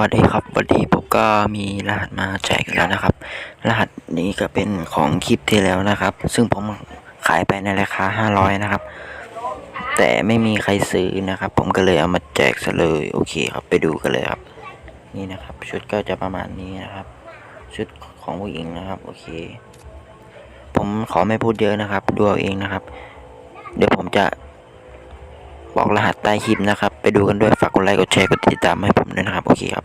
วัสดีครับวันนี้ผมก็มีรหัสมาแจกอีกแล้วนะครับ รหัสนี้ก็เป็นของคลิปที่แล้วนะครับ ซึ่งผมขายไปในราคา 500 นะครับ แต่ไม่มีใครซื้อนะครับ ผมก็เลยเอามาแจกซะเลยโอเคครับไปดูกันเลยครับ นี่นะครับ ชุดก็จะประมาณนี้นะครับ ชุดของผู้หญิงนะครับ โอเค ผมขอไม่พูดเยอะนะครับดูเอาเองนะครับ เดี๋ยวผมจะบอกรหัสใต้คลิปนะครับ ไปดูกันด้วย ฝากกดไลค์ กดแชร์ กดติดตามให้ผมด้วยนะครับ โอเคครับ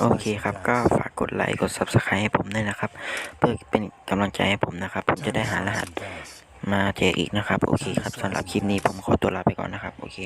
โอเคครับ ก็ฝากกดไลค์ กด subscribe ให้ผมด้วยนะครับ เพื่อเป็นกำลังใจให้ผมนะครับ ผมจะได้หารหัสมาแจกอีกนะครับ โอเคครับสำหรับคลิปนี้ผมขอตัวลาไปก่อนนะครับ โอเค